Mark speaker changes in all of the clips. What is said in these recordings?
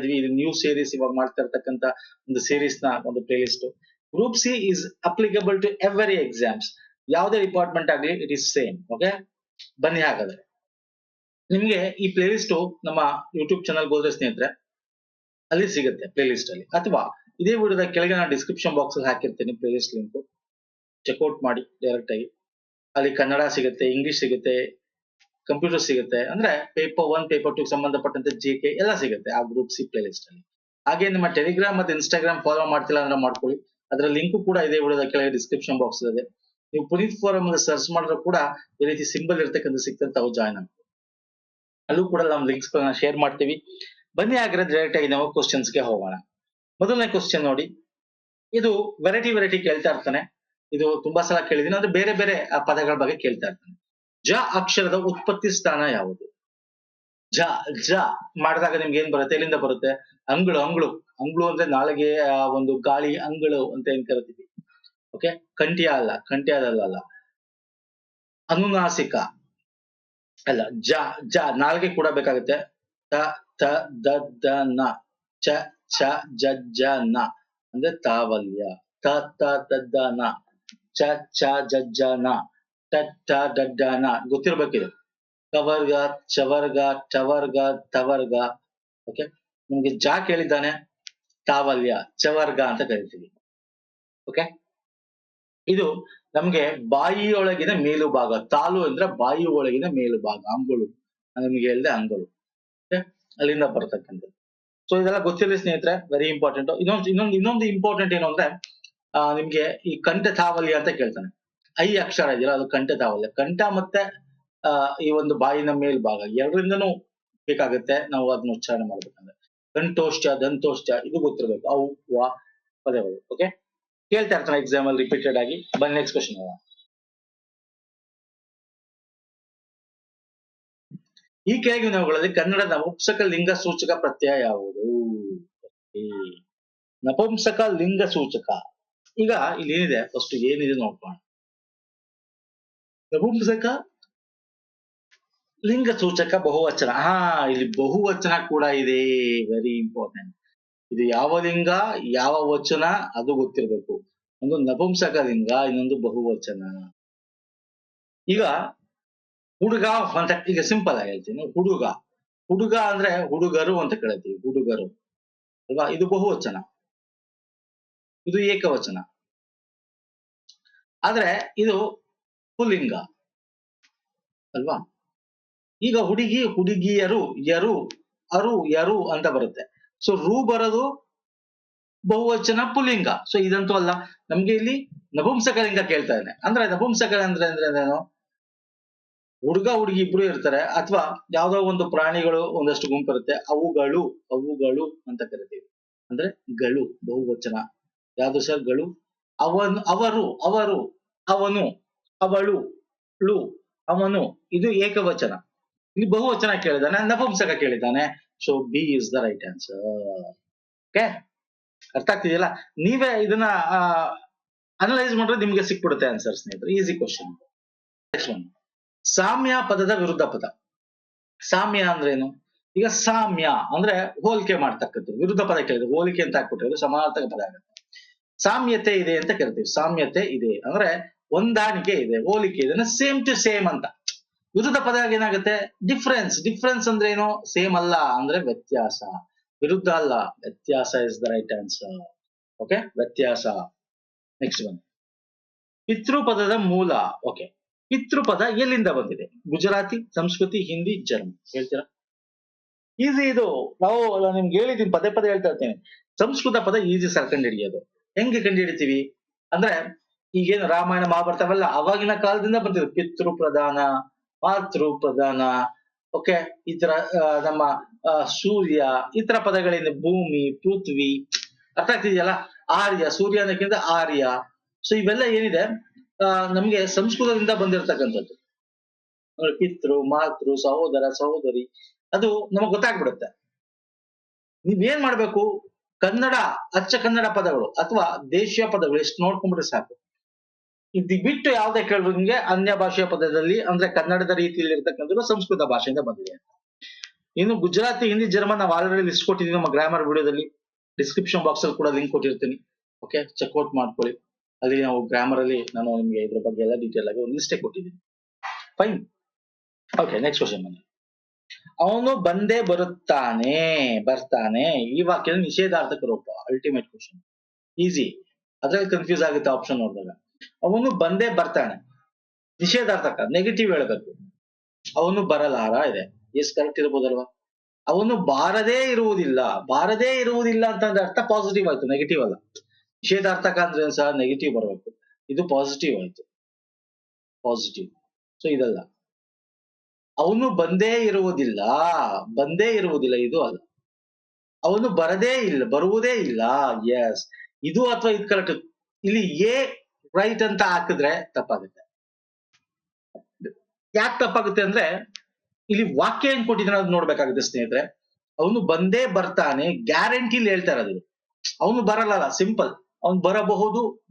Speaker 1: ಇದ್ವಿ ಇದು new series ಇವಾಗ ಮಾಡ್ತಾ ಇರ್ತಕ್ಕಂತ ಒಂದು ಸೀರೀಸ್ನ ಒಂದು play list group C is applicable to every exams ಯಾವುದೇ ಡಿಪಾರ್ಟ್ಮೆಂಟ್ ಆಗಲಿ ಇಟ್ ಇಸ್ ಸೇಮ್ ಓಕೆ ಬನ್ನಿ ಹಾಗಾದ್ರೆ. ನಿಮ್ಗೆ ಈ ಪ್ಲೇ ಲಿಸ್ಟ್ ನಮ್ಮ ಯೂಟ್ಯೂಬ್ ಚಾನಲ್ ಹೋದ್ರೆ ಸ್ನೇಹಿತರೆ, ಅಲ್ಲಿ ಸಿಗುತ್ತೆ ಪ್ಲೇ ಲಿಸ್ಟ್ ಅಲ್ಲಿ. ಅಥವಾ ಇದೇ ವಿಡಿಯೋದ ಕೆಳಗೆ ನಾನು ಡಿಸ್ಕ್ರಿಪ್ಷನ್ ಬಾಕ್ಸ್ ಅಲ್ಲಿ ಹಾಕಿರ್ತೀನಿ play list link check out ಮಾಡಿ ಡೈರೆಕ್ಟ್ ಆಗಿ. ಅಲ್ಲಿ ಕನ್ನಡ ಸಿಗುತ್ತೆ ಇಂಗ್ಲಿಷ್ ಸಿಗುತ್ತೆ ಕಂಪ್ಯೂಟರ್ ಸಿಗುತ್ತೆ. ಅಂದ್ರೆ ಪೇಪರ್ ಒನ್ ಪೇಪರ್ ಟು ಸಂಬಂಧಪಟ್ಟಂತೆ ಜಿ ಕೆ ಎಲ್ಲ ಸಿಗುತ್ತೆ ಆ ಗ್ರೂಪ್ ಸಿ ಪ್ಲೇ ಲಿಸ್ಟ್ ಅಲ್ಲಿ. ಹಾಗೆ ನಿಮ್ಮ ಟೆಲಿಗ್ರಾಮ್ ಮತ್ತೆ ಇನ್ಸ್ಟಾಗ್ರಾಮ್ ಫಾಲೋ ಮಾಡ್ತಿಲ್ಲ ಅಂದ್ರೆ ಮಾಡ್ಕೊಳ್ಳಿ. ಅದರ ಲಿಂಕ್ ಕೂಡ ಇದೆ ವಿಡಿಯೋದ ಕೆಳಗೆ ಡಿಸ್ಕ್ರಿಪ್ಷನ್ ಬಾಕ್ಸ್ ಇದೆ ನೀವು ಪುನೀತ್ ಫೋರಮ್ ಸರ್ಚ್ ಮಾಡಿದ್ರು ಕೂಡ ಈ ರೀತಿ ಸಿಂಬಲ್ ಇರ್ತಕ್ಕಂಥ ಸಿಗ್ತದೆ ತಾವು ಜಾಯ್ನ್ ಆಗ್ಬೋದು. ಅಲ್ಲೂ ಕೂಡ ನಾವು ಲಿಂಕ್ಸ್ ಗಳನ್ನ ಶೇರ್ ಮಾಡ್ತೀವಿ. ಬನ್ನಿ ಆಗಿರೋ ಡೈರೆಕ್ಟ್ ಆಗಿ ನಾವು ಕ್ವಶನ್ಸ್ಗೆ ಹೋಗೋಣ. ಮೊದಲನೇ ಕ್ವಶನ್ ನೋಡಿ. ಇದು ವೆರೈಟಿ ವೆರೈಟಿ ಕೇಳ್ತಾ ಇರ್ತಾನೆ. ಇದು ತುಂಬಾ ಸಲ ಕೇಳಿದೀನಿ ಅಂದ್ರೆ ಬೇರೆ ಬೇರೆ ಪದಗಳ ಬಗ್ಗೆ ಕೇಳ್ತಾ ಇರ್ತಾನೆ. ಜ ಅಕ್ಷರದ ಉತ್ಪತ್ತಿ ಸ್ಥಾನ ಯಾವುದು? ಜ ಜ ಮಾಡಿದಾಗ ನಿಮ್ಗೆ ಏನ್ ಬರುತ್ತೆ? ಎಲ್ಲಿಂದ ಬರುತ್ತೆ? ಅಂಗಳು ಅಂಗಳು. ಅಂಗಳು ಅಂದ್ರೆ ನಾಳೆಗೆ ಒಂದು ಗಾಳಿ, ಅಂಗಳು ಅಂತ ಏನ್ ಕರಿತೀವಿ? ಓಕೆ ಕಂಠ್ಯ ಅಲ್ಲ, ಕಂಠ್ಯದಲ್ಲ ಅಲ್ಲ. ಅನುನಾಸಿಕ ಅಲ್ಲ, ಜ ಜ ನಾಲ್ಗೆ ಕೂಡ ಬೇಕಾಗುತ್ತೆ. ತ ತ, ದ ದ, ನ, ಚ ಚ, ಜ ಜ, ನ ಅಂದ್ರೆ ತಾವಲ್ಯ. ತ ತ, ದ ದ, ನ, ಚ ಚ, ಜ ಜ, ನ. ಟ ಟ ಡ ಡ ನ ಗೊತ್ತಿರ್ಬೇಕಿದೆ. ಕವರ್ಗ, ಚವರ್ಗ, ಟವರ್ಗ, ತವರ್ಗ. ಓಕೆ ನಿಮ್ಗೆ ಜಾ ಕೇಳಿದ್ದಾನೆ, ತಾವಲ್ಯ, ಚವರ್ಗ ಅಂತ ಕರಿತೀವಿ. ಓಕೆ ಇದು ನಮ್ಗೆ ಬಾಯಿಯೊಳಗಿನ ಮೇಲು ಭಾಗ ತಾಲು ಅಂದ್ರೆ ಬಾಯಿ ಒಳಗಿನ ಮೇಲು ಭಾಗ ಅಂಗುಳು ನಿಮ್ಗೆ ಹೇಳಿದೆ ಅಂಗುಳು. ಅಲ್ಲಿಂದ ಬರ್ತಕ್ಕಂಥದ್ದು. ಸೊ ಇದೆಲ್ಲ ಗೊತ್ತಿರಲಿ ಸ್ನೇಹಿತರೆ ವೆರಿ ಇಂಪಾರ್ಟೆಂಟ್ ಇನ್ನೊಂದು ಇನ್ನೊಂದು ಇನ್ನೊಂದು ಇಂಪಾರ್ಟೆಂಟ್ ಏನು ಅಂದ್ರೆ ನಿಮ್ಗೆ ಈ ಕಂಠ ತಾವಲ್ಯ ಅಂತ ಕೇಳ್ತಾನೆ. ಐ ಅಕ್ಷರ ಇದೆಯಲ್ಲ, ಅದು ಕಂಠ ತಾವಲ್ಯ ಕಂಠ ಮತ್ತೆ, ಆ, ಈ ಒಂದು ಬಾಯಿನ ಮೇಲ್ಭಾಗ ಎರಡರಿಂದನು ಬೇಕಾಗುತ್ತೆ. ನಾವು ಅದನ್ನ ಉಚ್ಚಾರಣೆ ಮಾಡ್ಬೇಕಂದ್ರೆ. ಕಂಠೋಶ್ಚ ದಂತೋಶ್ಚ ಇದು ಗೊತ್ತಿರ್ಬೇಕು. ಅವು, ವಾ, ಪದಗಳು ಓಕೆ ಕೇಳ್ತಾ ಇರ್ತಾನೆ ಎಕ್ಸಾಮ್ ಅಲ್ಲಿ ರಿಪೀಟೆಡ್ ಆಗಿ. ಬನ್ ನೆಕ್ಸ್ಟ್ ಕ್ವಶನ್ ಈ ಕೆಳಗಿನವುಗಳಲ್ಲಿ ಕನ್ನಡದ ನಪುಂಸಕ ಲಿಂಗ ಸೂಚಕ ಪ್ರತ್ಯಯ ಯಾವುದು. ನಪುಂಸಕ ಲಿಂಗ ಸೂಚಕ. ಈಗ ಇಲ್ಲಿ ಏನಿದೆ? ಫಸ್ಟ್ ಏನಿದೆ ನೋಡ್ಕೋಣ ನಪುಂಸಕ ಲಿಂಗ ಸೂಚಕ ಬಹುವಚನ. ಹಾ ಇಲ್ಲಿ ಬಹುವಚನ ಕೂಡ ಇದೆ. ವೆರಿ ಇಂಪಾರ್ಟೆಂಟ್ ಇದು ಯಾವ ಲಿಂಗ, ಯಾವ ವಚನ, ಅದು ಗೊತ್ತಿರಬೇಕು. ಒಂದು ನಪುಂಸಕ ಲಿಂಗ, ಇನ್ನೊಂದು ಬಹುವಚನ. ಈಗ ಹುಡುಗ ಅಂತ, ಈಗ ಸಿಂಪಲ್ ಆಗಿ ಹೇಳ್ತೀನಿ. ಹುಡುಗ. ಹುಡುಗ ಅಂದ್ರೆ ಹುಡುಗರು ಅಂತ ಕೇಳ್ತೀವಿ. ಹುಡುಗರು. ಅಲ್ವಾ? ಇದು ಬಹುವಚನ. ಇದು ಏಕವಚನ. ಆದ್ರೆ ಇದು ಪುಲ್ಲಿಂಗ ಅಲ್ವಾ? ಈಗ ಹುಡುಗಿ, ಹುಡುಗಿಯರು, ಯರು, ಅರು, ಯರು ಅಂತ ಬರುತ್ತೆ. ಸೊ ರು ಬರೋದು ಬಹುವಚನ ಪುಲ್ಲಿಂಗ ಸೊ ಇದಂತೂ ಅಲ್ಲ. ನಮ್ಗೆ ಇಲ್ಲಿ ನಪುಂಸಕಲಿಂಗ ಕೇಳ್ತಾ ಇದ್ದಾನೆ. ಅಂದ್ರೆ ನಪುಂಸಕಲ ಅಂದ್ರೆ ಅಂದ್ರೆ ಏನು ಹುಡುಗ, ಹುಡುಗಿ ಇಬ್ರು ಇರ್ತಾರೆ. ಅಥವಾ ಯಾವ್ದೋ ಒಂದು ಪ್ರಾಣಿಗಳು ಒಂದಷ್ಟು ಗುಂಪು ಇರುತ್ತೆ ಅವುಗಳು ಅವುಗಳು ಅಂತ ಕರಿತೀವಿ. ಅಂದ್ರೆ ಗಳು, ಬಹುವಚನ. ಯಾವ್ದು ಸರ್ಗಳು? ಅವನು, ಅವರು ಅವರು, ಅವನು. ಅವಳು, ಳು, ಅವನು, ಇದು ಏಕವಚನ. ಇದು ಬಹುವಚನ ಕೇಳಿದಾನೆ ನಪುಂಸಕ ಕೇಳಿದ್ದಾನೆ. So B is the right answer okay ಅರ್ಥ ಆಗ್ತಿದೆಯಲ್ಲ? ನೀವೇ ಇದನ್ನ ಅನಲೈಸ್ ಮಾಡಿದ್ರೆ ನಿಮ್ಗೆ ಸಿಕ್ಬಿಡುತ್ತೆ ಆನ್ಸರ್ ಸ್ನೇಹಿತರೆ. ಈಸಿ ಕ್ವಶನ್ ಸಾಮ್ಯ ಪದದ ವಿರುದ್ಧ ಪದ. ಸಾಮ್ಯ ಅಂದ್ರೇನು? ಈಗ ಸಾಮ್ಯ ಅಂದ್ರೆ ಹೋಲಿಕೆ ಮಾಡ್ತಕ್ಕದ್ದು. ವಿರುದ್ಧ ಪದ ಕೇಳಿದ್ರೆ ಹೋಲಿಕೆ ಅಂತ ಹಾಕ್ಬಿಟ್ರೆ ಸಮಾನಾರ್ಥಕ ಪದ ಆಗುತ್ತೆ. ಸಾಮ್ಯತೆ ಇದೆ ಅಂತ ಕರಿತೀವಿ ಸಾಮ್ಯತೆ ಇದೆ ಅಂದ್ರೆ ಹೊಂದಾಣಿಕೆ ಇದೆ, ಹೋಲಿಕೆ ಇದೆ ಸೇಮ್ ಟು ಸೇಮ್ ಅಂತ. ವಿರುದ್ಧ ಪದ ಏನಾಗುತ್ತೆ? ಡಿಫ್ರೆನ್ಸ್ ಡಿಫ್ರೆನ್ಸ್ ಅಂದ್ರೆ ಏನು? ಸೇಮ್ ಅಲ್ಲ ಅಂದ್ರೆ ವ್ಯತ್ಯಾಸ. ವಿರುದ್ಧ ಅಲ್ಲ, ವ್ಯತ್ಯಾಸ is the right answer okay ವ್ಯತ್ಯಾಸ. ನೆಕ್ಸ್ಟ್ ಒನ್ ಪಿತೃಪದದ ಮೂಲ. ಓಕೆ ಪಿತೃಪದ ಎಲ್ಲಿಂದ ಬಂದಿದೆ? ಗುಜರಾತಿ, ಸಂಸ್ಕೃತಿ, ಹಿಂದಿ, ಜರ್ಮನ್. ಹೇಳ್ತೀರಾ? ಈಸಿ ಇದು. ನಾವು ನಿಮ್ಗೆ ಹೇಳಿದೀನಿ ಪದೇ ಪದೇ ಹೇಳ್ತಾ ಇರ್ತೇನೆ. ಸಂಸ್ಕೃತ ಪದ ಈಸಿ ಸರ್ ಕಂಡುಹಿಡಿಯೋದು. ಹೆಂಗೆ ಕಂಡುಹಿಡಿತೀವಿ? ಅಂದ್ರೆ ಈಗೇನು ರಾಮಾಯಣ ಮಹಾಭಾರತ ಅವೆಲ್ಲ ಅವಾಗಿನ ಕಾಲದಿಂದ ಬಂದಿದೆ. ಪಿತೃ ಪ್ರಧಾನ, ಮಾತೃ ಪ್ರಧಾನ ಓಕೆ ಈ ತರ ನಮ್ಮ ಸೂರ್ಯ, ಈ ತರ ಭೂಮಿ, ಪೃಥ್ವಿ, ಅರ್ಥ ಆಗ್ತಿದೆಯಲ್ಲ ಆರ್ಯ, ಸೂರ್ಯ ಅನ್ನೋಕ್ಕಿಂತ ಆರ್ಯ. ಸೊ ಇವೆಲ್ಲ ಏನಿದೆ? ನಮ್ಗೆ ಸಂಸ್ಕೃತದಿಂದ ಬಂದಿರತಕ್ಕಂಥದ್ದು. ಪಿತೃ, ಮಾತೃ, ಸಹೋದರ, ಸಹೋದರಿ, ಅದು ನಮಗ್ ಗೊತ್ತಾಗ್ಬಿಡುತ್ತೆ. ನೀವೇನ್ ಮಾಡ್ಬೇಕು? ಕನ್ನಡ, ಅಚ್ಚ ಕನ್ನಡ ಪದಗಳು, ಅಥವಾ ದೇಶೀಯ ಪದಗಳು, ಎಷ್ಟು ನೋಡ್ಕೊಂಡ್ಬಿಟ್ರೆ ಸಾಕು. ಇದು ಬಿಟ್ಟು ಯಾವ್ದೇ ಕೇಳಿದ್ರು ನಿಮ್ಗೆ ಅನ್ಯ ಭಾಷೆಯ ಪದದಲ್ಲಿ, ಅಂದ್ರೆ ಕನ್ನಡದ ರೀತಿಯಲ್ಲಿ ಇರ್ತಕ್ಕಂಥದ್ದು ಸಂಸ್ಕೃತ ಭಾಷೆಯಿಂದ ಬಂದಿದೆ. ಇನ್ನು ಗುಜರಾತಿ, ಹಿಂದಿ, ಜರ್ಮನ್ ನಾವು ಆಲ್ರೆಡಿ ಲಿಸ್ಟ್ ಕೊಟ್ಟಿದ್ದೀನಿ ನಮ್ಮ ಗ್ರಾಮರ್ ವಿಡಿಯೋದಲ್ಲಿ ಡಿಸ್ಕ್ರಿಪ್ಷನ್ ಬಾಕ್ಸ್ ಅಲ್ಲಿ ಕೂಡ ಲಿಂಕ್ ಕೊಟ್ಟಿರ್ತೀನಿ. ಓಕೆ ಚೆಕ್ಔಟ್ ಮಾಡ್ಕೊಳ್ಳಿ. ಅಲ್ಲಿ ನಾವು ಗ್ರಾಮರ್ ಅಲ್ಲಿ ನಾನು ನಿಮಗೆ ಇದ್ರ ಬಗ್ಗೆ ಎಲ್ಲ ಡೀಟೇಲ್ ಆಗಿ ಒಂದು ಲಿಸ್ಟೇ ಕೊಟ್ಟಿದ್ದೀನಿ. ಫೈನ್ ಓಕೆ ನೆಕ್ಸ್ಟ್ ಕ್ವಶನ್ ಬನ್ನಿ. ಅವನು ಬಂದೇ ಬರುತ್ತಾನೆ, ಬರ್ತಾನೆ. ಈ ವಾಕ್ಯದ ನಿಷೇಧಾರ್ಥಕ ರೂಪ ಅಲ್ಟಿಮೇಟ್ ಕ್ವಶನ್ ಈಸಿ ಅದ್ರಲ್ಲಿ ಕನ್ಫ್ಯೂಸ್ ಆಗುತ್ತೆ ಆಪ್ಷನ್ ನೋಡಿದಾಗ. ಅವನು ಬಂದೇ ಬರ್ತಾನೆ. ನಿಷೇಧಾರ್ಥಕ ನೆಗೆಟಿವ್ ಹೇಳಬೇಕು. ಅವನು ಬರಲಾರ ಇದೆ. ಎಸ್ ಕರೆಕ್ಟ್ ಇರ್ಬೋದಲ್ವಾ? ಅವನು ಬಾರದೇ ಇರುವುದಿಲ್ಲ. ಬಾರದೇ ಇರುವುದಿಲ್ಲ ಅಂತಂದ್ರೆ ಅರ್ಥ ಪಾಸಿಟಿವ್ ಆಯ್ತು ನೆಗೆಟಿವ್ ಅಲ್ಲ. ನಿಷೇಧಾರ್ಥಕ ಅಂದ್ರೆ ಸಹ ನೆಗೆಟಿವ್ ಬರಬೇಕು. ಇದು ಪಾಸಿಟಿವ್ ಆಯ್ತು. ಪಾಸಿಟಿವ್ ಸೊ ಇದಲ್ಲ. ಅವನು ಬಂದೇ ಇರುವುದಿಲ್ಲ. ಬಂದೇ ಇರುವುದಿಲ್ಲ, ಇದು ಅಲ್ಲ. ಅವನು ಬರದೇ ಇಲ್ಲ, ಬರುವುದೇ ಇಲ್ಲ. ಎಸ್ ಇದು ಅಥವಾ ಇದು ಕರೆಕ್ಟ್ ಇಲ್ಲಿ ಎ ರೈಟ್ ಅಂತ ಹಾಕಿದ್ರೆ ತಪ್ಪಾಗುತ್ತೆ. ಯಾಕೆ ತಪ್ಪಾಗುತ್ತೆ ಅಂದ್ರೆ, ಇಲ್ಲಿ ವಾಕ್ಯ ಏನ್ ಕೊಟ್ಟಿದ್ದಾನೆ ನೋಡ್ಬೇಕಾಗುತ್ತೆ ಸ್ನೇಹಿತರೆ. ಅವನು ಬಂದೇ ಬರ್ತಾನೆ ಗ್ಯಾರಂಟಿಲಿ ಹೇಳ್ತಾ ಇರೋದು ಅವನು ಬರಲ್ಲ ಸಿಂಪಲ್ ಅವನು ಬರಬಹುದು,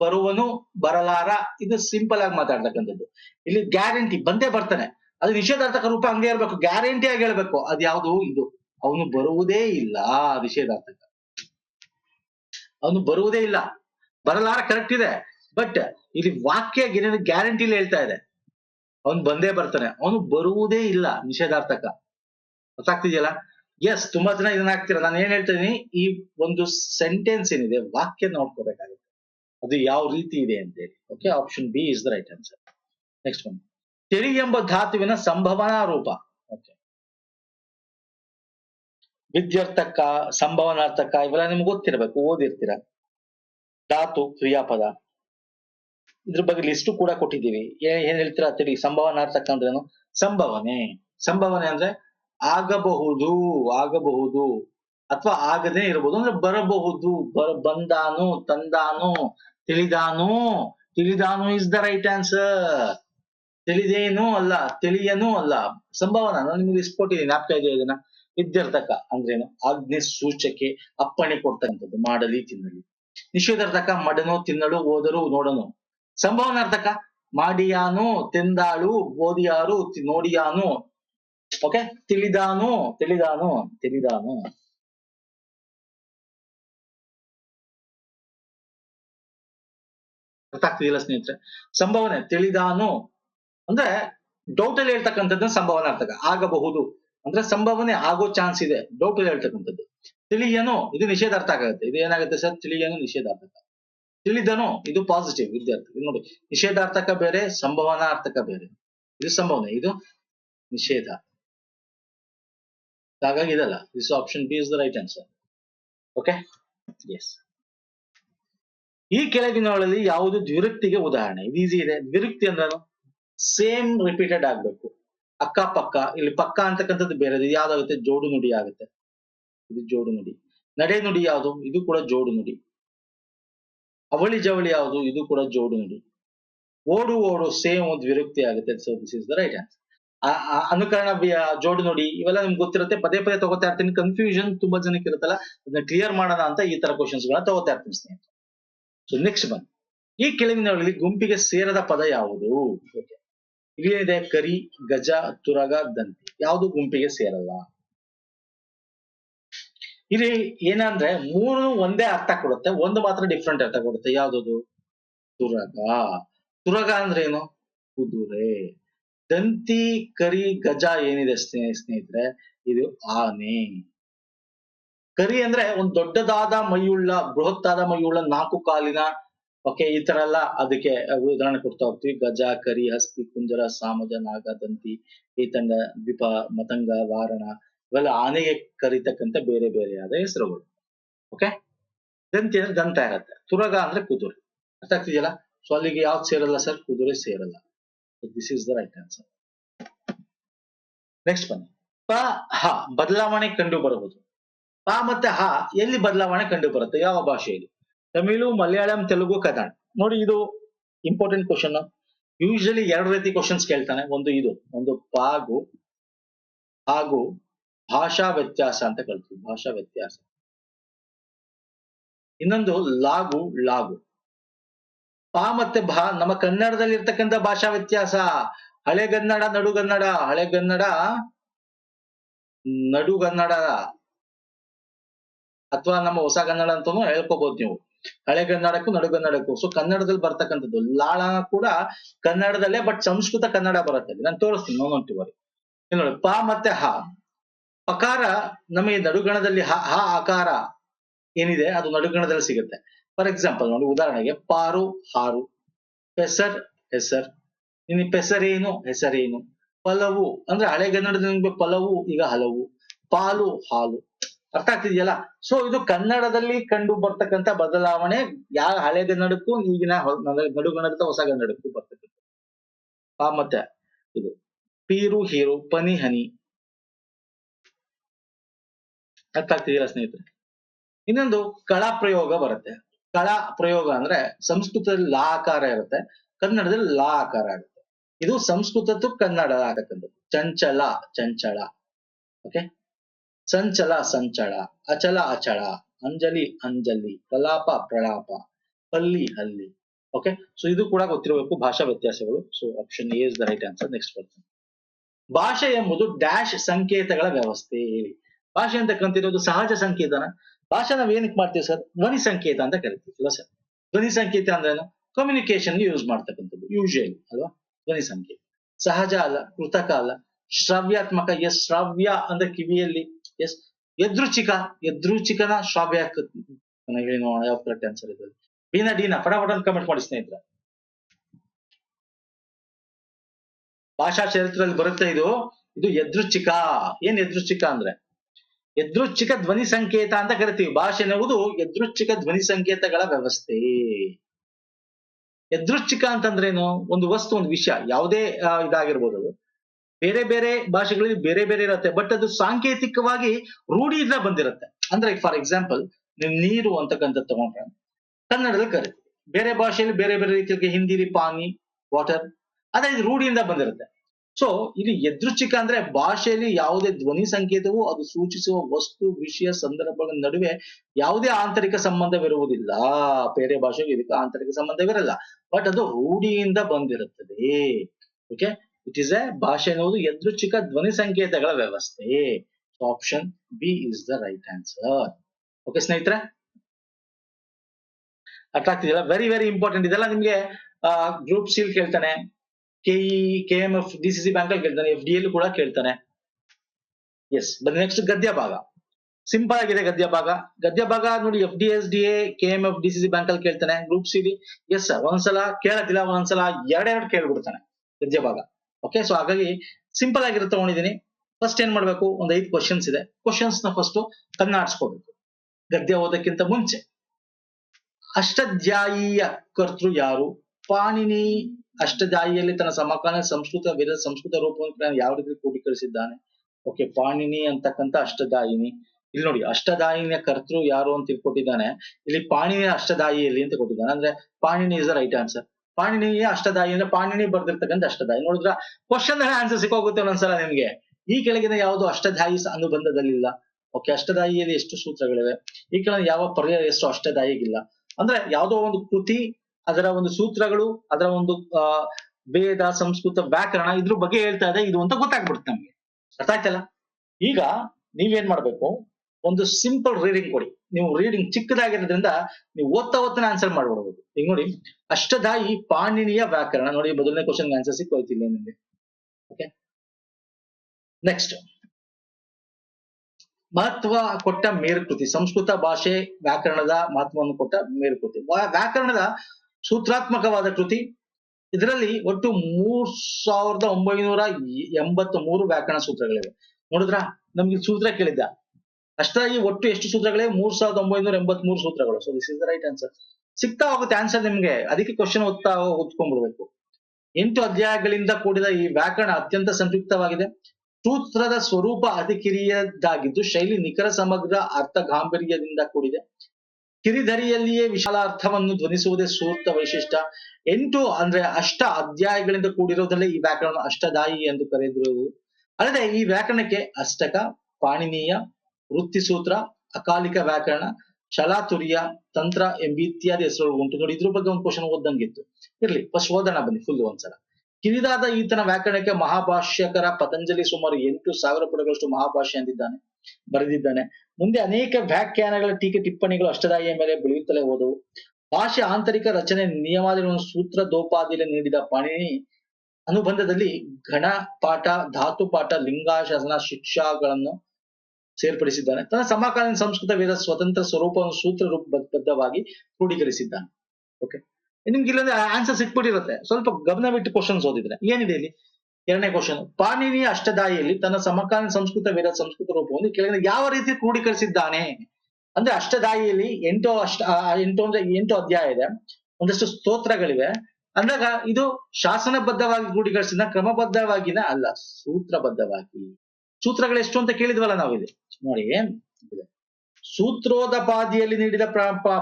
Speaker 1: ಬರುವನು, ಬರಲಾರ, ಇದು ಸಿಂಪಲ್ ಆಗಿ ಮಾತಾಡ್ತಕ್ಕಂಥದ್ದು. ಇಲ್ಲಿ ಗ್ಯಾರಂಟಿ ಬಂದೇ ಬರ್ತಾನೆ. ಅದು ನಿಷೇಧಾರ್ಥಕ ರೂಪ ಹಂಗೆ ಇರ್ಬೇಕು ಗ್ಯಾರಂಟಿ ಆಗಿ ಹೇಳ್ಬೇಕು. ಅದು ಯಾವುದು? ಇದು. ಅವನು ಬರುವುದೇ ಇಲ್ಲ, ನಿಷೇಧಾರ್ಥಕ. ಅವನು ಬರುವುದೇ ಇಲ್ಲ. ಬರಲಾರ ಕರೆಕ್ಟ್ ಇದೆ. ಬಟ್ ಇಲ್ಲಿ ವಾಕ್ಯ ಗ್ಯಾರಂಟಿಲಿ ಹೇಳ್ತಾ ಇದೆ. ಅವನು ಬಂದೇ ಬರ್ತಾನೆ. ಅವನು ಬರುವುದೇ ಇಲ್ಲ ನಿಷೇಧಾರ್ಥಕ. ಗೊತ್ತಾಗ್ತಿದೆಯಲ್ಲ? ಎಸ್ ತುಂಬಾ ಜನ ಇದನ್ನ ಹಾಕ್ತೀರ? ನಾನು ಏನ್ ಹೇಳ್ತೀನಿ ಈ ಒಂದು ಸೆಂಟೆನ್ಸ್ ಏನಿದೆ, ವಾಕ್ಯ ನೋಡ್ಕೋಬೇಕಾಗುತ್ತೆ. ಅದು ಯಾವ ರೀತಿ ಇದೆ ಅಂತೇಳಿ. Okay option B is the right answer next one ತೆರಿ ಎಂಬ ಧಾತುವಿನ ಸಂಭವನಾ ರೂಪ ಓಕೆ ವಿದ್ಯರ್ಥಕ, ಸಂಭವನಾರ್ಥಕ, ಇವೆಲ್ಲ ನಿಮ್ಗೆ ಗೊತ್ತಿರಬೇಕು, ಓದಿರ್ತೀರ? ಧಾತು, ಕ್ರಿಯಾಪದ. ಇದ್ರ ಬಗ್ಗೆ ಲಿಸ್ಟ್ ಕೂಡ ಕೊಟ್ಟಿದ್ದೀವಿ. ಏನ್ ಹೇಳ್ತೀರಾ ತಿಳಿ, ಸಂಭವನ ಅಂದ್ರೇನು ಸಂಭವನೆ. ಸಂಭವನೆ ಅಂದ್ರೆ ಆಗಬಹುದು ಆಗಬಹುದು ಅಥವಾ ಆಗದೇ ಇರಬಹುದು ಅಂದ್ರೆ ಬರಬಹುದು. ಬರ ಬಂದಾನು, ತಂದಾನು, ತಿಳಿದಾನು ತಿಳಿದಾನು ಇಸ್ ದ ರೈಟ್ ಆನ್ಸರ್ ತಿಳಿದೇನು ಅಲ್ಲ, ತಿಳಿಯನೂ ಅಲ್ಲ. ಸಂಭವನ, ನಾನು ನಿಮ್ಗೆ ಲಿಸ್ಟ್ ಕೊಟ್ಟಿದ್ದೀನಿ, ಜ್ಞಾಪಕ ಇದೆ ಇದನ್ನ? ವಿದ್ಯಾರ್ಥಕ ಅಂದ್ರೇನು ಆಜ್ಞೆ, ಸೂಚಕೆ, ಅಪ್ಪಣೆ ಕೊಡ್ತಕ್ಕಂಥದ್ದು, ಮಾಡಲಿ, ತಿನ್ನಲಿ. ನಿಷೇಧಾರ್ಥಕ, ಮಡನು, ತಿನ್ನಲು ಓದಲು ನೋಡನು. ಸಂಭವನಾರ್ಥಕ ಮಾಡಿಯಾನು, ತಿಂದಾಳು ಓದಿಯಾರು ನೋಡಿಯಾನು ಓಕೆ ತಿಳಿದಾನು ತಿಳಿದಾನು ತಿಳಿದಾನು. ಅರ್ಥ ಆಗ್ತಿದಿಲ್ಲ ಸ್ನೇಹಿತರೆ. ಸಂಭವನೆ, ತಿಳಿದಾನು. ಅಂದ್ರೆ ಡೌಟ್ ಅಲ್ಲಿ ಹೇಳ್ತಕ್ಕಂಥದ್ದು ಸಂಭವನಾರ್ಥಕ ಆಗಬಹುದು. ಅಂದ್ರೆ ಸಂಭವನೆ ಆಗೋ ಚಾನ್ಸ್ ಇದೆ. ಡೌಟ್ ಅಲ್ಲಿ ಹೇಳ್ತಕ್ಕಂಥದ್ದು. ತಿಳಿಯನು, ಇದು ನಿಷೇಧಾರ್ಥ ಆಗುತ್ತೆ. ಇದು ಏನಾಗುತ್ತೆ ಸರ್? ತಿಳಿಯನು ನಿಷೇಧಾರ್ಥಕ ತಿಳಿದನು ಇದು ಪಾಸಿಟಿವ್ ವಿದ್ಯಾರ್ಥಿ. ನೋಡಿ, ನಿಷೇಧಾರ್ಥಕ ಬೇರೆ, ಸಂಭವನಾರ್ಥಕ ಬೇರೆ. ಇದು ಸಂಭವನೆ, ಇದು ನಿಷೇಧ. ಹಾಗಾಗಿ ಇದಲ್ಲ this option B is the right answer okay yes ಈ ಕೆಳಗಿನಗಳಲ್ಲಿ ಯಾವುದು ದ್ವಿರಕ್ತಿಗೆ ಉದಾಹರಣೆ? ಇದು ಈಸಿ ಇದೆ. ದ್ವಿರುಕ್ತಿ ಅಂದ್ರೆ ಸೇಮ್ ರಿಪೀಟೆಡ್ ಆಗ್ಬೇಕು. ಅಕ್ಕ ಪಕ್ಕ ಇಲ್ಲಿ ಪಕ್ಕ ಅಂತಕ್ಕಂಥದ್ದು ಬೇರೆ ಯಾವ್ದಾಗುತ್ತೆ? ಜೋಡು ನುಡಿ ಆಗುತ್ತೆ. ಇದು ಜೋಡು ನುಡಿ ನಡೆ ನುಡಿ ಯಾವುದು? ಇದು ಕೂಡ ಜೋಡು ನುಡಿ ಅವಳಿ ಜವಳಿ ಯಾವುದು? ಇದು ಕೂಡ ಜೋಡು ನುಡಿ. ಓಡು ಓಡು ಸೇಮ್ ದ್ವಿರುಕ್ತಿ ಆಗುತ್ತೆ so this is the right answer ಅನುಕರಣ ಜೋಡಿ ನುಡಿ, ಇವೆಲ್ಲ ನಿಮ್ಗೆ ಗೊತ್ತಿರುತ್ತೆ. ಪದೇ ಪದೇ ತಗೋತಾ ಇರ್ತೀನಿ. ಕನ್ಫ್ಯೂಷನ್ ತುಂಬಾ ಜನಕ್ಕೆ ಇರುತ್ತಲ್ಲ, ಅದನ್ನ ಕ್ಲಿಯರ್ ಮಾಡೋಣ ಅಂತ ಈ ತರ ಕ್ವಶನ್ಸ್ ಗಳನ್ನ ತಗೋತಾ ಇರ್ತೀನಿ ಸ್ನೇಹಿತರೆ. ಸೊ ನೆಕ್ಸ್ಟ್ ಬಂದ್. ಈ ಕೆಳಗಿನವುಗಳಲ್ಲಿ ಗುಂಪಿಗೆ ಸೇರದ ಪದ ಯಾವುದು? ಇಲ್ಲಿ ಏನಿದೆ ಕರಿ, ಗಜ, ತುರಗ, ದಂತಿ. ಯಾವುದು ಗುಂಪಿಗೆ ಸೇರಲ್ಲ? ಇಲ್ಲಿ ಏನಂದ್ರೆ ಮೂರು ಒಂದೇ ಅರ್ಥ ಕೊಡುತ್ತೆ, ಒಂದು ಮಾತ್ರ ಡಿಫ್ರೆಂಟ್ ಅರ್ಥ ಕೊಡುತ್ತೆ. ಯಾವ್ದದು? ತುರಗ. ತುರಗ ಅಂದ್ರೆ ಏನು? ಕುದುರೆ. ದಂತಿ, ಕರಿ, ಗಜ ಏನಿದೆ ಸ್ನೇ- ಸ್ನೇಹಿತರೆ? ಇದು ಆನೆ. ಕರಿ ಅಂದ್ರೆ ಒಂದು ದೊಡ್ಡದಾದ ಮೈಯುಳ್ಳ, ಬೃಹತ್ತಾದ ಮೈಯುಳ್ಳ ನಾಲ್ಕು ಕಾಲಿನ ಓಕೆ ಈ ತರ ಎಲ್ಲ ಅದಕ್ಕೆ ಉದಾಹರಣೆ ಕೊಡ್ತಾ ಹೋಗ್ತೀವಿ. ಗಜ, ಕರಿ, ಹಸ್ತಿ, ಕುಂಜರ, ಸಾಮಜ, ನಾಗ, ದಂತಿ ಈತಂಗ ದ್ವಿಪ, ಮತಂಗ, ವಾರಣ ಇವೆಲ್ಲ ಆನೆಗೆ ಕರೀತಕ್ಕಂಥ ಬೇರೆ ಬೇರೆಯಾದ ಹೆಸರುಗಳು. ಓಕೆ ದಂತಿ ಅಂದ್ರೆ ದಂತ ಇರತ್ತೆ. ತುರಗ ಅಂದ್ರೆ ಕುದುರೆ. ಅರ್ಥ ಆಗ್ತಿದೆಯಲ್ಲ? ಸೊ ಅಲ್ಲಿಗೆ ಯಾವ್ದು ಸೇರಲ್ಲ ಸರ್ ಕುದುರೆ ಸೇರಲ್ಲ. This is the right answer next ಬನ್ನಿ ಪ, ಹ. ಬದಲಾವಣೆ ಕಂಡು ಬರಬಹುದು. ಪ ಮತ್ತೆ ಹ, ಎಲ್ಲಿ ಬದಲಾವಣೆ ಕಂಡು ಬರುತ್ತೆ? ಯಾವ ಭಾಷೆಯಲ್ಲಿ? ತಮಿಳು, ಮಲಯಾಳಂ, ತೆಲುಗು, ಕನ್ನಡ. ನೋಡಿ ಇದು ಇಂಪಾರ್ಟೆಂಟ್ ಕ್ವಶನ್ ಯೂಶಲಿ ಎರಡು ರೀತಿ ಕ್ವಶನ್ಸ್ ಕೇಳ್ತಾನೆ. ಒಂದು ಇದು. ಒಂದು ಪಾಗು ಹಾಗೂ ಭಾಷಾ ವ್ಯತ್ಯಾಸ ಅಂತ ಕಳ್ತೀವಿ ಭಾಷಾ ವ್ಯತ್ಯಾಸ. ಇನ್ನೊಂದು ಲಾಗು ಲಾಗು. ಪಾ ಮತ್ತೆ ಭಾ, ನಮ್ಮ ಕನ್ನಡದಲ್ಲಿ ಇರ್ತಕ್ಕಂಥ ಭಾಷಾ ವ್ಯತ್ಯಾಸ. ಹಳೆಗನ್ನಡ ನಡುಗನ್ನಡ ಹಳೆಗನ್ನಡ ನಡುಗನ್ನಡ ಅಥವಾ ನಮ್ಮ ಹೊಸ ಕನ್ನಡ ಅಂತಾನು ಹೇಳ್ಕೋಬಹುದು ನೀವು. ಹಳೆಗನ್ನಡಕ್ಕೂ ನಡುಗನ್ನಡಕ್ಕೂ ಸೊ ಕನ್ನಡದಲ್ಲಿ ಬರ್ತಕ್ಕಂಥದ್ದು, ಲಾಳ ಕೂಡ ಕನ್ನಡದಲ್ಲೇ ಬಟ್ ಸಂಸ್ಕೃತ ಕನ್ನಡ ಬರುತ್ತೆ. ನಾನು ತೋರಿಸ್ತೀನಿ ನೋನೊಂಟಿವರಿ ನೋಡಿ, ಪಾ ಮತ್ತೆ ಹ. ಪಕಾರ ನಮಗೆ ನಡುಗಣದಲ್ಲಿ ಹ ಆ ಆಕಾರ ಏನಿದೆ, ಅದು ನಡುಗಣದಲ್ಲಿ ಸಿಗುತ್ತೆ. ಫಾರ್ ಎಕ್ಸಾಂಪಲ್ ನೋಡಿ ಉದಾಹರಣೆಗೆ ಪಾರು, ಹಾರು, ಪೆಸರ್, ಹೆಸರ್. ಇನ್ನು ಪೆಸರೇನು, ಹೆಸರೇನು? ಪಲವು, ಅಂದ್ರೆ ಹಳೆಗನ್ನಡದ ನಿಮ್ಗೆ ಪಲವು, ಈಗ ಹಲವು. ಪಾಲು, ಹಾಲು. ಅರ್ಥ ಆಗ್ತಿದೆಯಲ್ಲ? ಸೊ ಇದು ಕನ್ನಡದಲ್ಲಿ ಕಂಡು ಬರ್ತಕ್ಕಂಥ ಬದಲಾವಣೆ, ಯಾವ ಹಳೆಗನ್ನಡಕ್ಕೂ ಈಗಿನ ನಡುಗಣದ ನಡ- ನಡುಗನ್ನಡದ ಹೊಸ ಕನ್ನಡಕ್ಕೂ ಬರ್ತಕ್ಕಂಥ ಆ, ಮತ್ತೆ ಇದು. ಪೀರು, ಹೀರು, ಪನಿ, ಹನಿ. ಅರ್ಥ ಆಗ್ತಿದೆಯಲ್ಲ ಸ್ನೇಹಿತರೆ? ಇನ್ನೊಂದು ಕಳಾ ಪ್ರಯೋಗ ಬರುತ್ತೆ. ಕಳಾ ಪ್ರಯೋಗ ಅಂದ್ರೆ ಸಂಸ್ಕೃತದಲ್ಲಿ ಲಾ ಆಕಾರ ಇರುತ್ತೆ, ಕನ್ನಡದಲ್ಲಿ ಲಾ ಆಕಾರ ಆಗುತ್ತೆ ಇದು ಸಂಸ್ಕೃತದ್ದು ಕನ್ನಡ ಆಗತಕ್ಕಂಥದ್ದು ಚಂಚಲ, ಚಂಚಳ. ಓಕೆ? ಸಂಚಲ ಸಂಚಳ, ಅಚಲ, ಅಚಳ, ಅಂಜಲಿ ಅಂಜಲಿ, ಪ್ರಲಾಪ ಪ್ರಲಾಪ, ಹಲ್ಲಿ ಹಲ್ಲಿ. ಓಕೆ? ಸೊ ಇದು ಕೂಡ ಗೊತ್ತಿರಬೇಕು ಭಾಷಾ ವ್ಯತ್ಯಾಸಗಳು. So option A is the right answer next ಬರ್ತೀನಿ ಭಾಷೆ ಎಂಬುದು ಡ್ಯಾಶ್ ಸಂಕೇತಗಳ ವ್ಯವಸ್ಥೆ. ಹೇಳಿ ಭಾಷೆ ಅಂತ ಕಂತಿರೋದು ಸಹಜ ಸಂಕೇತನ. ಭಾಷೆ ನಾವ್ ಏನಕ್ಕೆ ಮಾಡ್ತೀವಿ ಸರ್? ಧ್ವನಿ ಸಂಕೇತ ಅಂತ ಕರಿತೀವಿ ಅಲ್ವಾ ಸರ್? ಧ್ವನಿ ಸಂಕೇತ ಅಂದ್ರೇನು ಕಮ್ಯುನಿಕೇಶನ್ ಯೂಸ್ ಮಾಡ್ತಕ್ಕಂಥದ್ದು ಯೂಶಲಿ ಅಲ್ವಾ? ಧ್ವನಿ ಸಂಕೇತ. ಸಹಜ ಅಲ್ಲ, ಕೃತಕ ಅಲ್ಲ. ಶ್ರಾವ್ಯಾತ್ಮಕ, ಎಸ್ ಶ್ರಾವ್ಯ ಅಂದ್ರೆ ಕಿವಿಯಲ್ಲಿ, ಎಸ್ ಯದೃಚ್ಛಿಕ, ಯದೃಚ್ಛಿಕನ ಶ್ರಾವ್ಯ ಹೇಳಿ ನೋಡೋಣ ಯಾವ ಕರೆಕ್ಟ್ ಆನ್ಸರ್ ಇದೆ? ಡೀನಾ ಡೀನಾ ಫಟಾಫಟ ಕಮೆಂಟ್ ಮಾಡಿ ಸ್ನೇಹಿತರ. ಭಾಷಾ ಚರಿತ್ರೆಯಲ್ಲಿ ಬರುತ್ತೆ ಇದು. ಇದು ಯದೃಚ್ಛಿಕ. ಏನ್ ಯದೃಚ್ಛಿಕ ಅಂದ್ರೆ? ಯದೃಚ್ಛಿಕ ಧ್ವನಿ ಸಂಕೇತ ಅಂತ ಕರಿತೀವಿ. ಭಾಷೆ ಎನ್ನುವುದು ಯದೃಚ್ಛಿಕ ಧ್ವನಿ ಸಂಕೇತಗಳ ವ್ಯವಸ್ಥೆ. ಯದೃಚ್ಛಿಕ ಅಂತಂದ್ರೇನು? ಒಂದು ವಸ್ತು, ಒಂದು ವಿಷಯ. ಯಾವುದೇ ಇದಾಗಿರ್ಬೋದು ಅದು. ಬೇರೆ ಬೇರೆ ಭಾಷೆಗಳಲ್ಲಿ ಬೇರೆ ಬೇರೆ ಇರುತ್ತೆ. ಬಟ್ ಅದು ಸಾಂಕೇತಿಕವಾಗಿ ರೂಢಿಯಿಂದ ಬಂದಿರುತ್ತೆ. ಅಂದ್ರೆ ಫಾರ್ ಎಕ್ಸಾಂಪಲ್ ನೀವು ನೀರು ಅಂತಕ್ಕಂಥ ತಗೊಂಡ್ರೆ, ಕನ್ನಡದಲ್ಲಿ ಕರಿತೀವಿ. ಬೇರೆ ಭಾಷೆಯಲ್ಲಿ ಬೇರೆ ಬೇರೆ ರೀತಿಯಲ್ಲಿ ಹಿಂದಿ ಪಾನಿ ವಾಟರ್ ಅದೇ ಇದು ರೂಢಿಯಿಂದ ಬಂದಿರುತ್ತೆ. ಸೊ ಇಲ್ಲಿ ಯದೃಚ್ಛಿಕ ಅಂದ್ರೆ ಭಾಷೆಯಲ್ಲಿ ಯಾವುದೇ ಧ್ವನಿ ಸಂಕೇತವು ಅದು ಸೂಚಿಸುವ ವಸ್ತು, ವಿಷಯ, ಸಂದರ್ಭಗಳ ನಡುವೆ ಯಾವುದೇ ಆಂತರಿಕ ಸಂಬಂಧವಿರುವುದಿಲ್ಲ. ಬೇರೆ ಭಾಷೆಗೆ ಇದಕ್ಕೆ ಆಂತರಿಕ ಸಂಬಂಧವಿರಲ್ಲ. ಬಟ್ ಅದು ರೂಢಿಯಿಂದ ಬಂದಿರುತ್ತದೆ. ಓಕೆ ಇಟ್ ಇಸ್ ಎ ಭಾಷೆ ಎನ್ನುವುದು ಯದೃಚ್ಛಿಕ ಧ್ವನಿ ಸಂಕೇತಗಳ ವ್ಯವಸ್ಥೆ. Option B is the right answer okay ಸ್ನೇಹಿತರೆ? ಅರ್ಥ ಆಗ್ತಿದೆಯಲ್ಲ? ವೆರಿ ವೆರಿ ಇಂಪಾರ್ಟೆಂಟ್ ಇದೆಲ್ಲ ನಿಮ್ಗೆ ಗ್ರೂಪ್ ಸೀಲ್ ಕೇಳ್ತಾನೆ. K E K M F D C C bank ಅಲ್ಲಿ ಕೇಳ್ತಾನೆ ಎಫ್ ಡಿ ಎಲ್ ಕೂಡ ಕೇಳ್ತಾನೆ. ಎಸ್ ಬಟ್ ನೆಕ್ಸ್ಟ್ ಗದ್ಯ ಭಾಗ ಸಿಂಪಲ್ ಆಗಿದೆ ಗದ್ಯ ಭಾಗ ಗದ್ಯ ಭಾಗ ನೋಡಿ F D S D A K M F D C C bank ಅಲ್ಲಿ ಕೇಳ್ತಾನೆ. Group C D S sir ಒಂದ್ಸಲ ಕೇಳೋದಿಲ್ಲ, ಒಂದ್ಸಲ ಎರಡೆರಡು ಕೇಳ್ಬಿಡ್ತಾನೆ ಗದ್ಯ ಭಾಗ ಓಕೆ ಸೊ ಹಾಗಾಗಿ ಸಿಂಪಲ್ ಆಗಿರೋ ತಗೊಂಡಿದ್ದೀನಿ ಫಸ್ಟ್ ಏನ್ ಮಾಡ್ಬೇಕು? ಒಂದ್ ಐದು ಕ್ವಶನ್ಸ್ ಇದೆ. ಕ್ವಶನ್ಸ್ನ ಫಸ್ಟ್ ಕಣ್ಣಾಡ್ಸ್ಕೋಬೇಕು ಗದ್ಯ ಓದಕ್ಕಿಂತ ಮುಂಚೆ. ಅಷ್ಟಧ್ಯಾಯಿಯ ಕರ್ತೃ ಯಾರು? ಪಾಣಿನಿ ಅಷ್ಟಧ್ಯಾಯಿಯಲ್ಲಿ ತನ್ನ ಸಮಕಾಲೀನ ಸಂಸ್ಕೃತ ವಿರ ಸಂಸ್ಕೃತ ರೂಪವನ್ನು ಯಾವ ರೀತಿ ಕ್ರೋಢೀಕರಿಸಿದ್ದಾನೆ? ಓಕೆ ಪಾಣಿನಿ ಅಂತಕ್ಕಂಥ ಅಷ್ಟದಾಯಿನಿ ಇಲ್ಲಿ ನೋಡಿ ಅಷ್ಟದಾಯಿನಿಯ ಕರ್ತೃ ಯಾರು ಅಂತ ತಿಳ್ಕೊಟ್ಟಿದ್ದಾನೆ ಕೊಟ್ಟಿದ್ದಾನೆ. ಇಲ್ಲಿ ಪಾಣಿನಿಯ ಅಷ್ಟದಾಯಿಯಲ್ಲಿ ಅಂತ ಕೊಟ್ಟಿದ್ದಾನೆ. ಅಂದ್ರೆ Panini is the right answer ಪಾಣಿನಿಯ Ashtadhyayi ಅಂದ್ರೆ ಪಾಣಿನಿ ಬರ್ದಿರ್ತಕ್ಕಂಥ ಅಷ್ಟದಾಯಿ ನೋಡಿದ್ರ ಕ್ವಶನ್ ಆನ್ಸರ್ ಸಿಕ್ಕೋಗುತ್ತೆ ಒಂದೊಂದ್ಸಲ ನಿಮ್ಗೆ. ಈ ಕೆಳಗಿನ ಯಾವುದು ಅಷ್ಟದಾಯಿ ಅನುಬಂಧದಲ್ಲಿಲ್ಲ? ಓಕೆ ಅಷ್ಟದಾಯಿಯಲ್ಲಿ ಎಷ್ಟು ಸೂತ್ರಗಳಿವೆ? ಈ ಕೆಳಗಿನ ಯಾವ ಪರ್ಯಾಯ ಎಷ್ಟು ಅಷ್ಟದಾಯಿಗಿಲ್ಲ ಅಂದ್ರೆ ಯಾವುದೋ ಒಂದು ಕೃತಿ ಅದರ ಒಂದು ಸೂತ್ರಗಳು, ಅದರ ಒಂದು ವೇದ, ಸಂಸ್ಕೃತ ವ್ಯಾಕರಣ ಇದ್ರ ಬಗ್ಗೆ ಹೇಳ್ತಾ ಇದೆ. ಇದು ಅಂತ ಗೊತ್ತಾಗ್ಬಿಡುತ್ತೆ ನಮಗೆ. ಅರ್ಥ ಆಯ್ತಲ್ಲ? ಈಗ ನೀವೇನ್ ಮಾಡ್ಬೇಕು? ಒಂದು ಸಿಂಪಲ್ ರೀಡಿಂಗ್ ಕೊಡಿ. ನೀವು ರೀಡಿಂಗ್ ಚಿಕ್ಕದಾಗಿರೋದ್ರಿಂದ ನೀವು ಓದ್ತಾ ಓದ್ತಾನೆ ಆನ್ಸರ್ ಮಾಡ್ಬಿಡ್ಬೋದು. ಈಗ ನೋಡಿ, ಅಷ್ಟದಾಯಿ ಪಾಣಿನಿಯ ವ್ಯಾಕರಣ. ನೋಡಿ ಮೊದಲನೇ ಕ್ವಶನ್ ಆನ್ಸರ್ ಸಿಕ್ಕೋಯ್ತಿಲ್ಲ ನಿಮಗೆ. ಓಕೆ ನೆಕ್ಸ್ಟ್ ಮಹತ್ವ ಕೊಟ್ಟ ಮೇರುಕೃತಿ. ಸಂಸ್ಕೃತ ಭಾಷೆ ವ್ಯಾಕರಣದ ಮಹತ್ವವನ್ನು ಕೊಟ್ಟ ಮೇರುಕೃತಿ. ವ್ಯಾ- ವ್ಯಾಕರಣದ ಸೂತ್ರಾತ್ಮಕವಾದ ಕೃತಿ. ಇದರಲ್ಲಿ ಒಟ್ಟು ಮೂರ್ ಸಾವಿರದ ಒಂಬೈನೂರ ಎಂಬತ್ ಮೂರು ವ್ಯಾಕರಣ ಸೂತ್ರಗಳಿವೆ. ನೋಡಿದ್ರ? ನಮ್ಗೆ ಸೂತ್ರ ಕೇಳಿದ್ದ ಅಷ್ಟಾಗಿ ಒಟ್ಟು ಎಷ್ಟು ಸೂತ್ರಗಳೇ ಮೂರ್ ಸಾವಿರದ ಒಂಬೈನೂರ ಎಂಬತ್ ಮೂರು ಸೂತ್ರಗಳು. So this is the right answer ಸಿಕ್ತಾ ಹೋಗುತ್ತೆ ಆನ್ಸರ್ ನಿಮ್ಗೆ. ಅದಕ್ಕೆ ಕ್ವಶನ್ ಓದ್ತಾ ಓದ್ಕೊಂಡ್ಬಿಡ್ಬೇಕು. ಎಂಟು ಅಧ್ಯಾಯಗಳಿಂದ ಕೂಡಿದ ಈ ವ್ಯಾಕರಣ ಅತ್ಯಂತ ಸಂಯುಕ್ತವಾಗಿದೆ ಸೂತ್ರದ ಸ್ವರೂಪ ಅತಿ ಕಿರಿಯದಾಗಿದ್ದು ಶೈಲಿ ನಿಖರ, ಸಮಗ್ರ, ಅರ್ಥ ಗಾಂಭೀರ್ಯದಿಂದ ಕೂಡಿದೆ. ಕಿರಿಧರಿಯಲ್ಲಿಯೇ ವಿಶಾಲ ಅರ್ಥವನ್ನು ಧ್ವನಿಸುವುದೇ ಸೂಕ್ತ ವೈಶಿಷ್ಟ್ಯ. ಎಂಟು ಅಂದ್ರೆ ಅಷ್ಟ ಅಧ್ಯಾಯಗಳಿಂದ ಕೂಡಿರೋದ್ರಲ್ಲೇ ಈ ವ್ಯಾಕರಣ ಅಷ್ಟದಾಯಿ ಎಂದು ಕರೆದಿರುವುದು ಅಲ್ಲದೆ ಈ ವ್ಯಾಕರಣಕ್ಕೆ ಅಷ್ಟಕ, ಪಾಣಿನೀಯ, ವೃತ್ತಿ ಸೂತ್ರ, ಅಕಾಲಿಕ ವ್ಯಾಕರಣ, ಶಲಾತುರ್ಯ, ತಂತ್ರ ಎಂಬ ಇತ್ಯಾದಿ ಹೆಸರುಗಳು ಉಂಟು ನೋಡಿ. ಇದ್ರ ಬಗ್ಗೆ ಒಂದು ಕ್ವಶನ್ ಓದಂಗಿತ್ತು ಇರ್ಲಿ ಫಸ್ಟ್ ಓದೋಣ ಬನ್ನಿ ಫುಲ್ ಒಂದ್ಸಲ. ಕಿರಿದಾದ ಈತನ ವ್ಯಾಕರಣಕ್ಕೆ ಮಹಾಭಾಷ್ಯಕರ ಪತಂಜಲಿ ಸುಮಾರು ಎಂಟು ಸಾವಿರ ಪುಟಗಳಷ್ಟು ಮಹಾಭಾಷ್ಯ ಅಂದಿದ್ದಾನೆ ಬರೆದಿದ್ದಾನೆ. ಮುಂದೆ ಅನೇಕ ವ್ಯಾಖ್ಯಾನಗಳ ಟೀಕೆ ಟಿಪ್ಪಣಿಗಳು ಅಷ್ಟದಾಯಿಯ ಮೇಲೆ ಬೆಳೆಯುತ್ತಲೇ ಹೋದವು. ಭಾಷೆ ಆಂತರಿಕ ರಚನೆ ನಿಯಮಾದಿಗಳನ್ನು ಸೂತ್ರ ದೋಪಾದಿಯಲ್ಲಿ ನೀಡಿದ ಪಾಣಿನಿ ಅನುಬಂಧದಲ್ಲಿ ಘನ ಪಾಠ, ಧಾತು, ಪಾಠ, ಲಿಂಗಾಶಾಸನ, ಶಿಕ್ಷಾಗಳನ್ನು ಸೇರ್ಪಡಿಸಿದ್ದಾನೆ. ತನ್ನ ಸಮಕಾಲೀನ ಸಂಸ್ಕೃತ ವೇದ ಸ್ವತಂತ್ರ ಸ್ವರೂಪವನ್ನು ಸೂತ್ರ ರೂಪಬದ್ಧವಾಗಿ ಕ್ರೋಢೀಕರಿಸಿದ್ದಾನೆ. ಓಕೆ ನಿಮ್ಗೆ ಇಲ್ಲಂದ್ರೆ ಆನ್ಸರ್ ಸಿಕ್ಬಿಟ್ಟಿರುತ್ತೆ. ಸ್ವಲ್ಪ ಗಮನ ಬಿಟ್ಟು ಕ್ವಶನ್ಸ್ ಓದಿದ್ರೆ. ಏನಿದೆ ಇಲ್ಲಿ? ಎರಡನೇ ಕ್ವಶನ್ ಪಾಣಿನಿಯ ಅಷ್ಟದಾಯಿಯಲ್ಲಿ ತನ್ನ ಸಮಕಾಲೀನ ಸಂಸ್ಕೃತ, ವೇದ ಸಂಸ್ಕೃತ ರೂಪವನ್ನು ಕೆಳಗಿನ ಯಾವ ರೀತಿ ಕ್ರೋಢೀಕರಿಸಿದ್ದಾನೆ? ಅಂದ್ರೆ ಅಷ್ಟದಾಯಿಯಲ್ಲಿ ಎಂಟು ಅಷ್ಟ ಎಂಟು ಅಂದ್ರೆ ಎಂಟು ಅಧ್ಯಾಯ ಇದೆ. ಒಂದಷ್ಟು ಸ್ತೋತ್ರಗಳಿವೆ. ಅಂದಾಗ ಇದು ಶಾಸನಬದ್ಧವಾಗಿ ಕ್ರೋಢೀಕರಿಸಿದ, ಕ್ರಮಬದ್ಧವಾಗಿನ ಅಲ್ಲ, ಸೂತ್ರಬದ್ಧವಾಗಿ. ಸೂತ್ರಗಳು ಎಷ್ಟು ಅಂತ ಕೇಳಿದ್ವಲ್ಲ ನಾವಿಲ್ಲಿ ನೋಡಿ. ಸೂತ್ರೋದಪಾದಿಯಲ್ಲಿ ನೀಡಿದ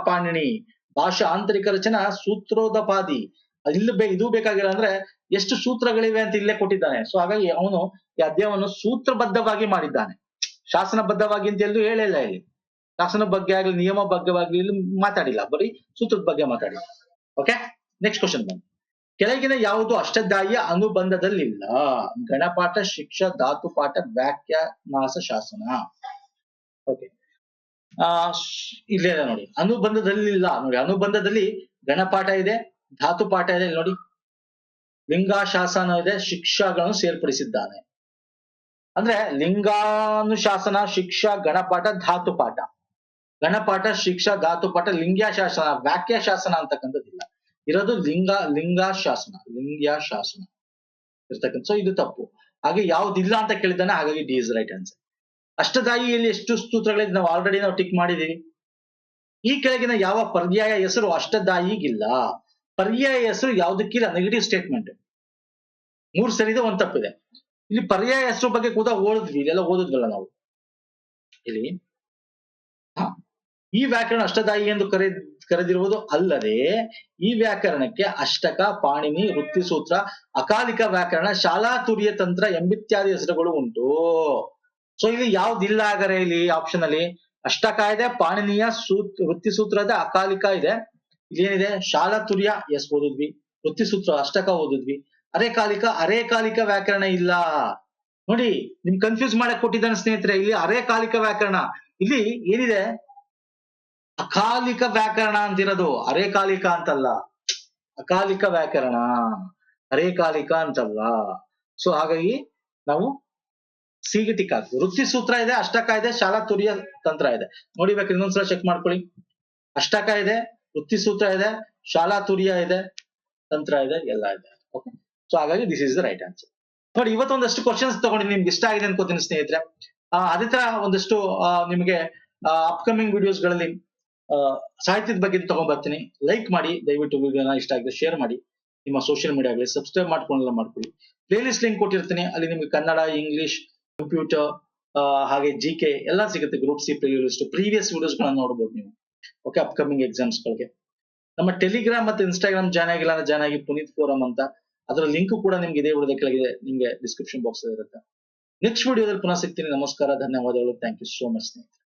Speaker 1: ಪಾಣಿನಿ, ಭಾಷಾ ಆಂತರಿಕ ರಚನಾ ಸೂತ್ರೋದಪಾದಿ. ಇಲ್ಲಿ ಬೇ ಇದು ಬೇಕಾಗಿಲ್ಲ ಅಂದ್ರೆ ಎಷ್ಟು ಸೂತ್ರಗಳಿವೆ ಅಂತ ಇಲ್ಲೇ ಕೊಟ್ಟಿದ್ದಾನೆ. ಸೊ ಹಾಗಾಗಿ ಅವನು ಈ ಅಧ್ಯಾಯವನ್ನು ಸೂತ್ರಬದ್ಧವಾಗಿ ಮಾಡಿದ್ದಾನೆ. ಶಾಸನಬದ್ಧವಾಗಿ ಅಂತ ಎಲ್ಲೂ ಹೇಳಿಲ್ಲ ಇಲ್ಲಿ. ಶಾಸನ ಬಗ್ಗೆ ಆಗ್ಲಿ, ನಿಯಮ ಬಗ್ಗೆವಾಗ್ಲಿ ಇಲ್ಲಿ ಮಾತಾಡಿಲ್ಲ. ಬರೀ ಸೂತ್ರದ ಬಗ್ಗೆ ಮಾತಾಡಿಲ್ಲ. ಓಕೆ ನೆಕ್ಸ್ಟ್ ಕ್ವಶನ್ ಬಂದು ಕೆಳಗಿನ ಯಾವುದು ಅಷ್ಟದಾಯಿಯ ಅನುಬಂಧದಲ್ಲಿಲ್ಲ? ಗಣಪಾಠ, ಶಿಕ್ಷಾ, ಧಾತು, ಪಾಠ ವ್ಯಾಖ್ಯಾನಾಸ ಶಾಸನ. ಓಕೆ ಆ ಇಲ್ಲೇ ನೋಡಿ. ಅನುಬಂಧದಲ್ಲಿಲ್ಲ. ನೋಡಿ, ಅನುಬಂಧದಲ್ಲಿ ಗಣಪಾಠ ಇದೆ ಧಾತು ಪಾಠ ಇದೆ ನೋಡಿ. ಲಿಂಗಾಶಾಸನ ಇದೆ, ಶಿಕ್ಷಾಗಳನ್ನು ಸೇರ್ಪಡಿಸಿದ್ದಾನೆ. ಅಂದ್ರೆ ಲಿಂಗಾನುಶಾಸನ, ಶಿಕ್ಷಾ ಗಣಪಾಠ ಧಾತು ಪಾಠ. ಗಣಪಾಠ ಶಿಕ್ಷಾ, ಧಾತು ಪಾಠ, ಲಿಂಗ್ಯಾಶಾಸನ ವ್ಯಾಖ್ಯ ಶಾಸನ ಅಂತಕ್ಕಂಥದ್ದಿಲ್ಲ. ಇರೋದು ಲಿಂಗ, ಲಿಂಗಾಶಾಸನ, ಲಿಂಗ್ಯಾಶಾಸನ ಇರ್ತಕ್ಕಂಥ, ಸೊ ಇದು ತಪ್ಪು. ಹಾಗೆ ಯಾವ್ದಿಲ್ಲ ಅಂತ ಕೇಳಿದ್ದಾನೆ, ಹಾಗಾಗಿ ಡಿ ಇಸ್ ರೈಟ್ ಆನ್ಸರ್. ಅಷ್ಟದಾಯಿಯಲ್ಲಿ ಎಷ್ಟು ಸ್ತೋತ್ರಗಳಿದೆ ನಾವು ಆಲ್ರೆಡಿ ನಾವು ಟಿಕ್ ಮಾಡಿದೀವಿ ಈ ಕೆಳಗಿನ ಯಾವ ಪರ್ಯಾಯ ಹೆಸರು ಅಷ್ಟದಾಯಿಗಿಲ್ಲ. ಪರ್ಯಾಯ ಹೆಸರು ಯಾವುದಕ್ಕಿಲ್ಲ ನೆಗೆಟಿವ್ ಸ್ಟೇಟ್ಮೆಂಟ್ ಮೂರ್ ಸರಿದೆ, ಒಂದ್ ತಪ್ಪಿದೆ. ಇಲ್ಲಿ ಪರ್ಯಾಯ ಹೆಸರು ಬಗ್ಗೆ ಕೂಡ ಓದಿದ್ವಿ, ಇಲ್ಲೆಲ್ಲ ಓದಿದ್ವಲ್ಲ ನಾವು. ಇಲ್ಲಿ. ಈ ವ್ಯಾಕರಣ ಅಷ್ಟದಾಯಿ ಎಂದು ಕರೆ, ಕರೆದಿರುವುದು ಅಲ್ಲದೆ, ಈ ವ್ಯಾಕರಣಕ್ಕೆ ಅಷ್ಟಕ, ಪಾಣಿನಿ, ವೃತ್ತಿ ಸೂತ್ರ, ಅಕಾಲಿಕ ವ್ಯಾಕರಣ, ಶಾಲಾ ತುರಿಯ ತಂತ್ರ ಎಂಬಿತ್ಯಾದಿ ಹೆಸರುಗಳು ಉಂಟು. ಸೊ ಇಲ್ಲಿ ಯಾವ್ದಿಲ್ಲ ಆಗರೆ ಇಲ್ಲಿ ಆಪ್ಷನ್ ಅಲ್ಲಿ? ಅಷ್ಟಕ ಇದೆ, ಪಾಣಿನಿಯ ಸೂತ್ರ ಇದೆ ಅಕಾಲಿಕ ಇದೆ. ಇಲ್ಲೇನಿದೆ ಶಾಲಾ ತುರ್ಯ ಎಸ್ ಓದಿದ್ವಿ, ವೃತ್ತಿ ಸೂತ್ರ ಅಷ್ಟಕ ಓದಿದ್ವಿ. ಅರೆಕಾಲಿಕ ಅರೆಕಾಲಿಕ ವ್ಯಾಕರಣ ಇಲ್ಲ. ನೋಡಿ, ನಿಮ್ ಕನ್ಫ್ಯೂಸ್ ಮಾಡಕ್ ಕೊಟ್ಟಿದ್ದಾನೆ ಸ್ನೇಹಿತರೆ, ಇಲ್ಲಿ ಅರೆಕಾಲಿಕ ವ್ಯಾಕರಣ. ಇಲ್ಲಿ ಏನಿದೆ? ಅಕಾಲಿಕ ವ್ಯಾಕರಣ ಅಂತಿರೋದು. ಅರೆಕಾಲಿಕ ಅಂತಲ್ಲ. ಅಕಾಲಿಕ ವ್ಯಾಕರಣ. ಅರೆಕಾಲಿಕ ಅಂತಲ್ಲ. ಸೊ ಹಾಗಾಗಿ ನಾವು ಸಿಗಟಿಕ ಟಿಕ್ ವೃತ್ತಿ ಸೂತ್ರ ಇದೆ, ಅಷ್ಟಕ ಇದೆ, ಶಾಲಾ ತುರಿಯ ತಂತ್ರ ಇದೆ. ನೋಡಿಬೇಕು ಇನ್ನೊಂದ್ಸಲ ಚೆಕ್ ಮಾಡ್ಕೊಳ್ಳಿ. ಅಷ್ಟಕ ಇದೆ ವೃತ್ತಿ ಸೂತ್ರ ಇದೆ, ಶಾಲಾ ತುರಿಯ ಇದೆ, ತಂತ್ರ ಇದೆ, ಎಲ್ಲ ಇದೆ. ಓಕೆ ಸೊ ಹಾಗಾಗಿ this is the right answer ನೋಡಿ ಇವತ್ತೊಂದಷ್ಟು ಕ್ವಶನ್ಸ್ ತಗೊಂಡು ನಿಮ್ಗೆ ಇಷ್ಟ ಆಗಿದೆ ಅನ್ಕೋತೀನಿ ಸ್ನೇಹಿತರೆ. ಅದೇ ತರ ಒಂದಷ್ಟು ನಿಮಗೆ ಅಪ್ಕಮಿಂಗ್ ವಿಡಿಯೋಸ್ಗಳಲ್ಲಿ ಸಾಹಿತ್ಯದ ಬಗ್ಗೆ ತಗೊಂಡ್ ಬರ್ತೀನಿ. ಲೈಕ್ ಮಾಡಿ, ದಯವಿಟ್ಟು ವಿಡಿಯೋನ ಇಷ್ಟ ಆಗಿದೆ ಶೇರ್ ಮಾಡಿ. ನಿಮ್ಮ ಸೋಷಿಯಲ್ ಮೀಡಿಯಾಗೆ ಸಬ್ಸ್ಕ್ರೈಬ್ ಮಾಡ್ಕೊಂಡೆಲ್ಲ ಮಾಡ್ಕೊಳ್ಳಿ. ಪ್ಲೇಲಿಸ್ಟ್ ಲಿಂಕ್ ಕೊಟ್ಟಿರ್ತೀನಿ. ಅಲ್ಲಿ ನಿಮ್ಗೆ ಕನ್ನಡ ಇಂಗ್ಲಿಷ್ ಕಂಪ್ಯೂಟರ್ ಹಾಗೆ ಜಿ ಕೆ ಎಲ್ಲ ಸಿಗುತ್ತೆ. Group C play list previous videos ಗಳನ್ನ ನೋಡಬಹುದು ನೀವು. ಓಕೆ ಅಪ್ಕಮಿಂಗ್ ಎಕ್ಸಾಮ್ಸ್ ಗಳಿಗೆ. ನಮ್ಮ ಟೆಲಿಗ್ರಾಮ್ ಮತ್ತೆ ಇನ್ಸ್ಟಾಗ್ರಾಮ್ ಜಾಯ್ನ್ ಆಗಿಲ್ಲ ಅಂದ್ರೆ ಜಾಯ್ನ್ ಆಗಿ ಪುನೀತ್ ಫೋರಂ ಅಂತ. ಅದರ ಲಿಂಕ್ ಕೂಡ ನಿಮ್ಗೆ ಇದೇ ವಿಡಿಯೋದ ಕೆಳಗಿದೆ ನಿಮ್ಗೆ ಡಿಸ್ಕ್ರಿಪ್ಷನ್ ಬಾಕ್ಸ್ ಇರುತ್ತೆ. ನೆಕ್ಸ್ಟ್ ವಿಡಿಯೋದಲ್ಲಿ ಪುನಃ ಸಿಗ್ತೀನಿ. ನಮಸ್ಕಾರ, ಧನ್ಯವಾದಗಳು. ಥ್ಯಾಂಕ್ ಯು ಸೋ ಮಚ್ ಸ್ನೇಹಿತರೆ.